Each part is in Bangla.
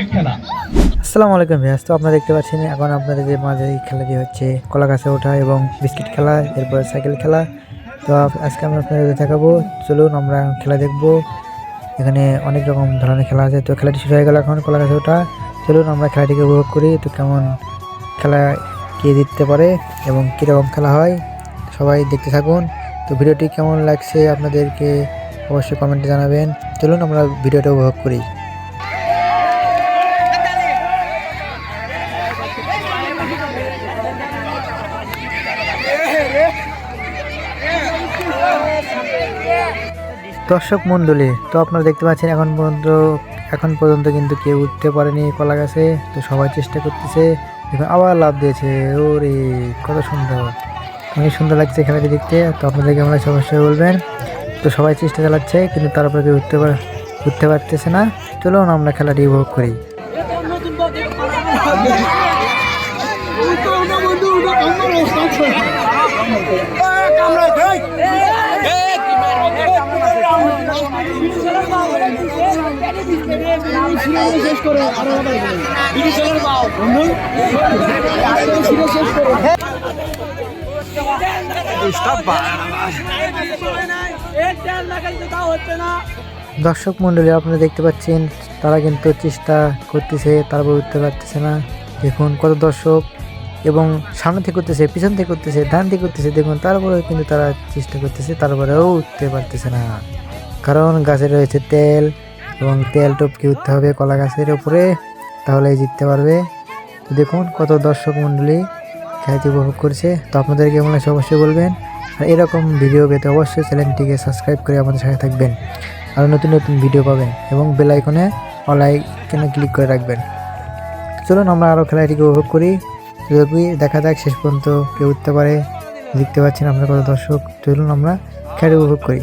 আসসালামু আলাইকুম ভিয়াস তো আপনারা দেখতে পাচ্ছেন এখন আপনাদের যে মাঝে এই খেলাটি হচ্ছে, কলা গাছে ওঠা এবং বিস্কিট খেলা, এরপর সাইকেল খেলা। তো আজকে আমরা আপনাদের দেখাবো, চলুন আমরা খেলা দেখব। এখানে অনেক রকম ধরনের খেলা আছে। তো খেলাটি শুরু হয়ে গেল এখন, কলা গাছে ওঠা। চলুন আমরা খেলাটিকে উপভোগ করি। তো কেমন খেলা কে জিততে পারে এবং কীরকম খেলা হয়, সবাই দেখতে থাকুন। তো ভিডিওটি কেমন লাগছে আপনাদেরকে অবশ্যই কমেন্টে জানাবেন। চলুন আমরা ভিডিওটা উপভোগ করি। দর্শক মণ্ডলী তো আপনারা দেখতে পাচ্ছেন এখন পর্যন্ত এখন পর্যন্ত কিন্তু কেউ উঠতে পারেনি কলা গাছে তো সবাই চেষ্টা করতেছে এখন আবার লাভ দিয়েছে ওরে কত সুন্দর। অনেক সুন্দর লাগছে খেলাটি দেখতে তো আপনাদের কেমন অবশ্যই বলবেন। তো সবাই চেষ্টা চালাচ্ছে কিন্তু তারপরে কেউ উঠতে পার উঠতে পারতেছে না। চলুন আমরা খেলাটি উপভোগ করি। দর্শক মণ্ডলী আপনারা দেখতে পাচ্ছেন, তারা কিন্তু চেষ্টা করতেছে তারপর উঠতে পারতেছে না। দেখুন কত দর্শক, এবং সামনে থেকে করতেছে পিছন থেকে করতেছে ধান থেকে করতেছে দেখুন, তারপরেও কিন্তু তারা চেষ্টা করতেছে, তারপরেও উঠতে পারতেছে না। কারণ গাছে রয়েছে তেল এবং তেল টপকে উঠতে হবে কলা গাছের উপরে, তাহলে জিততে পারবে। তো দেখুন কত দর্শক মণ্ডলী খেলাটি উপভোগ করছে। তো আপনাদের কেমন লাগছে অবশ্যই বলবেন। আর এরকম ভিডিও পেতে অবশ্যই চ্যানেলটিকে সাবস্ক্রাইব করে আমাদের সাথে থাকবেন। আরও নতুন নতুন ভিডিও পাবেন এবং বেল আইকনে ক্লিক করে রাখবেন। চলুন আমরা আরও খেলাটিকে উপভোগ করি। যদি দেখা যাক শেষ পর্যন্ত কেউ উঠতে পারে। দেখতে পাচ্ছেন আপনার কত দর্শক। চলুন আমরা খেলাটি উপভোগ করি।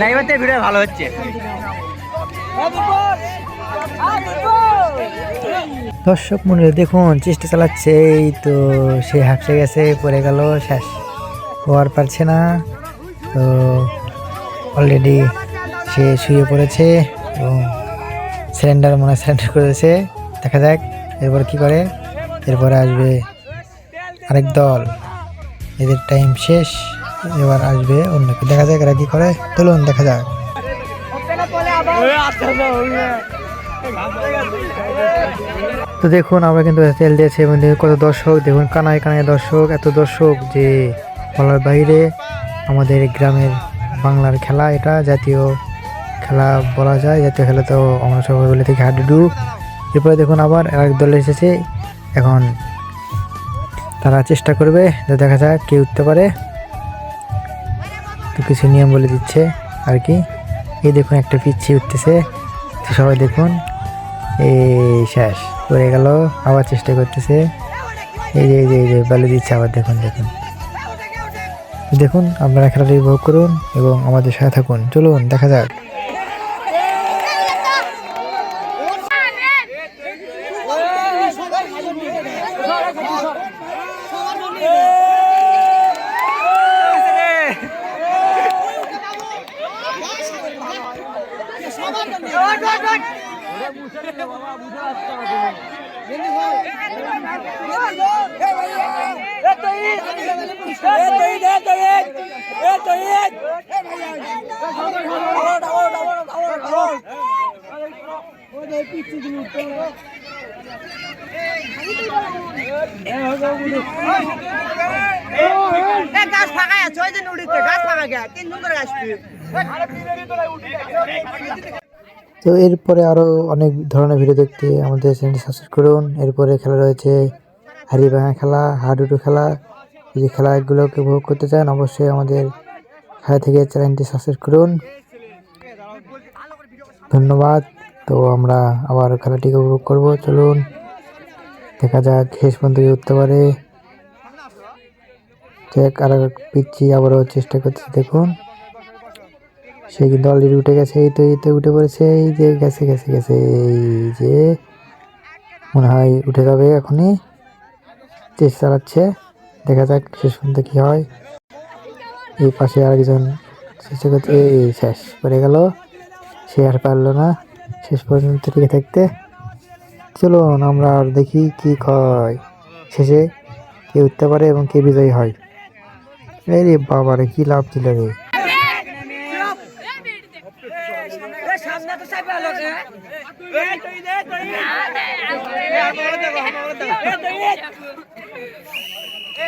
লাইভেতে ভিডিও ভালো হচ্ছে। দর্শক মনে দেখুন চেষ্টা চালাচ্ছে এই তো সে হাঁপসে গেছে পড়ে গেল শেষ। হওয়ার পারছে না। তো অলরেডি সে শুয়ে পড়েছে এবং সিলিন্ডার মনে হয় সিলিন্ডার করেছে দেখা যাক। এরপর কি করে? এরপরে আসবে আরেক দল। এদের টাইম শেষ, এবার আসবে অন্য কেউ। দেখা যাক এরা কি করে। চলুন, দেখা যাক। তো দেখুন, আমরা কিন্তু তেল দিয়েছি এবং কত দর্শক। দেখুন, কানায় কানায় দর্শক, এত দর্শক যে বলার বাইরে আমাদের গ্রামের বাংলার খেলা এটা। জাতীয় খেলা বলা যায়। জাতীয় খেলা তো আমরা সবাই বলে থাকি হাডুডু। এরপরে দেখুন আবার এক দল এসেছে। এখন তারা চেষ্টা করবে যে দেখা যাক কে উঠতে পারে। তো কিছু নিয়ম বলে দিচ্ছে আর কি। এই দেখুন একটা পিচ্ছি উঠতেছে। তো সবাই দেখুন, এই শেষ, পড়ে গেল, আবার চেষ্টা করতেছে। এই যে এই যে এই যে, বলে দিচ্ছে আবার, দেখুন দেখুন। দেখুন, আপনারা খেলাটি উপভোগ করুন এবং আমাদের সাথে থাকুন। চলুন, দেখা যাক। গাছ ফাঁকা আছে ওই জন্য উড়িতে গাছ ফাঁকা গেছে তিন নম্বর গাছ তো এরপরে আরও অনেক ধরনের ভিডিও দেখতে আমাদের চ্যানেলটি সাবস্ক্রাইব করুন। এরপরে খেলা রয়েছে হাড়ি ভাঙা খেলা, হাডুডু খেলা যদি খেলাগুলোকে উপভোগ করতে চান, অবশ্যই আমাদের খেলা থেকে চ্যানেলটি সাবস্ক্রাইব করুন। ধন্যবাদ। তো আমরা আবার খেলাটিকে উপভোগ করব। চলুন, দেখা যাক, শেষ পর্যন্ত উঠতে পারে। দেখ, আর পিচ্ছি আবারও চেষ্টা করছে দেখুন। সে কিন্তু অলরেডি উঠে গেছে? এই তো এই তো উঠে পড়েছে, এই যে গেছে গেছে গেছে, এই যে। মনে হয় উঠে যাবে এখনই। চেষ্টা চালাচ্ছে। দেখা যাক শেষ পর্যন্ত কি হয় এই পাশে আরেকজন এই শেষ পড়ে গেল সে আর পারল না শেষ পর্যন্ত টিকে থাকতে চলুন আমরা আর দেখি কি হয় শেষে কে উঠতে পারে এবং কে বিজয়ী হয় এই রে বাবারে কি লাভ ছিল রে সামনে তো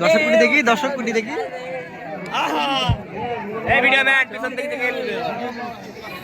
দর্শক কোটি দেখি দর্শক কোটি দেখি। এই ভিডিও ম্যান পিছন থেকে দেখি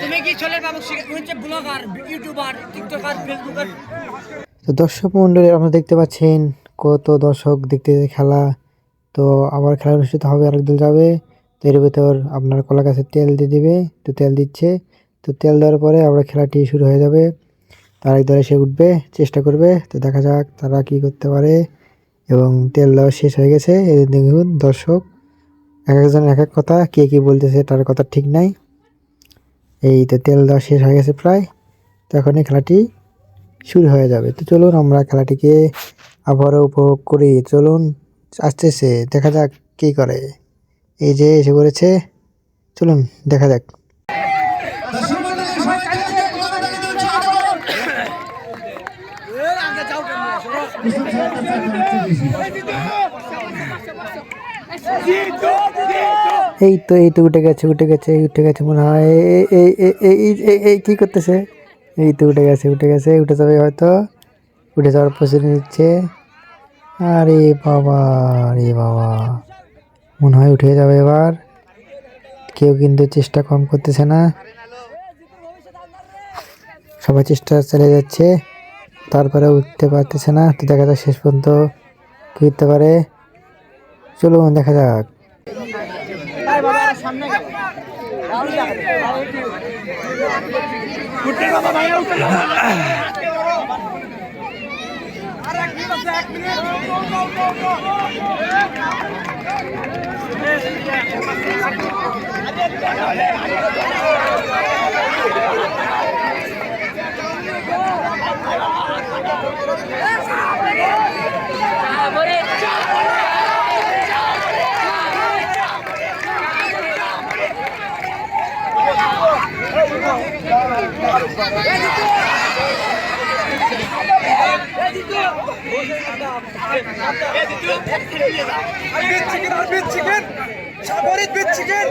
তুমি কি চলে বাবু হচ্ছে ব্লগার ইউটিউবার টিকটকার ফেসবুকার? তো দর্শক মন্ডলী আপনারা দেখতে পাচ্ছেন কত দর্শক দেখতে খেলা। তো আবার খেলা অনুষ্ঠিত হবে আরেক দল যাবে। তো এর ভিতর আপনার কলা গাছের তেল দিয়ে দিবে তো তেল দিচ্ছে। তো তেল দেওয়ার পরে আবার খেলাটি শুরু হয়ে যাবে। তার এক দলে সে উঠবে চেষ্টা করবে। তো দেখা যাক তারা কি করতে পারে। এবং তেল দেওয়া শেষ হয়ে গেছে। এই দেখুন দর্শক। এক একজন এক এক কথা, কে কী বলতেছে তার কথা ঠিক নাই। এই তো তেল দেওয়া শেষ হয়ে গেছে প্রায়। তো এখন এই খেলাটি শুরু হয়ে যাবে। তো চলুন আমরা খেলাটিকে আবারও উপভোগ করি। চলুন, আসতেছে, দেখা যাক কী করে। এই যে এসে পড়েছে। চলুন, দেখা যাক। এই তো এই তো উঠে গেছে উঠে গেছে উঠে গেছে মনে হয়। এই এই এই করতেছে? এই তো উঠে গেছে উঠে গেছে, উঠে যাবে হয়তো। উঠে যাওয়ার প্রস্তুতি নিচ্ছে। আরে বাবা আরে বাবা। মনে হয় উঠে যাবে এবার। কেউ কিন্তু চেষ্টা কম করতেছে না। সবাই চেষ্টা চালিয়ে যাচ্ছে। তারপরে উঠতে পারতেছে না। তো দেখা যাক শেষ পর্যন্ত কি উঠতে পারে। চলুন দেখা যাক। বিট চিকেন আর বিট চিকেন। সাগরিত বিট চিকেন